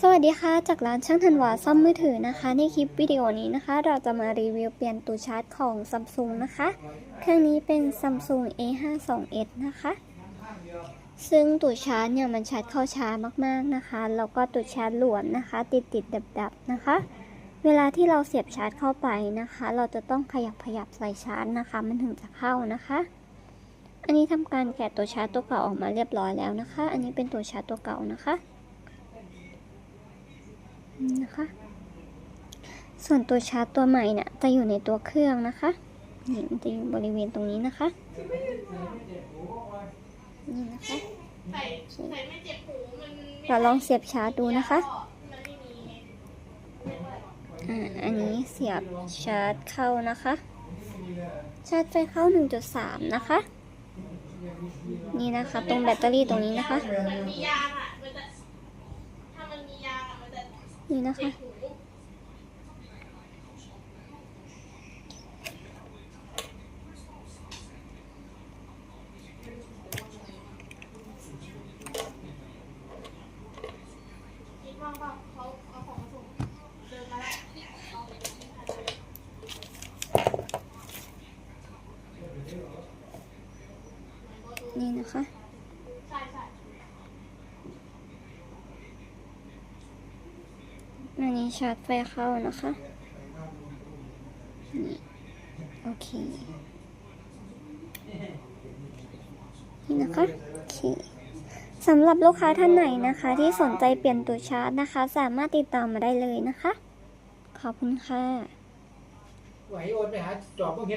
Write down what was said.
สวัสดีค่ะ จากร้านช่างธันวาซ่อมมือถือนะคะ ในคลิปวิดีโอนี้นะคะ เราจะมารีวิวเปลี่ยนตู้ชาร์จของ Samsung นะคะ เครื่องนี้เป็น Samsung A52s นะคะ ซึ่งตู้ชาร์จเนี่ยมันชาร์จเข้าช้ามากๆนะคะ แล้วก็ตู้ชาร์จหลวมนะคะ ติดติดดับดับนะคะ เวลาที่เราเสียบชาร์จเข้าไปนะคะ เราจะต้องขยับขยับใส่ชาร์จนะคะ มันถึงจะเข้านะคะ อันนี้ทำการแกะตัวชาร์จตัวเก่าออกมาเรียบร้อยแล้วนะคะ อันนี้เป็นตัวชาร์จตัวเก่านะคะ นี่นะคะ ส่วนตัวชาร์จตัวใหม่เนี่ยจะอยู่ในตัวเครื่องนะคะนี่มันจะอยู่บริเวณตรงนี้นะคะ นี่นะคะใส่ใส่ไม่เจ็บหูมันไม่เราลองเสียบชาร์จดูนะคะมันไม่มีไงอ่าอันนี้เสียบชาร์จเข้านะคะ ชาร์จไฟเข้า 1.3 นะคะ นี่นะคะ ตรงแบตเตอรี่ตรงนี้นะคะมั นี่นะถ้ามันมียางอะมันจะนี่นะเจ็คะบเขาเอาของมาส่งนี่นะคะ ใช่ใช่ อันนี้ชาร์จไฟเข้านะคะนี่โอเค นี่นะคะโอเคสำหรับลูกค้าท่านไหนนะคะ ที่สนใจเปลี่ยนตัวชาร์จนะคะ สามารถติดต่อมาได้เลยนะคะ ขอบคุณค่ะ ไหวโอนไปหาจอบพวกเฮ็ด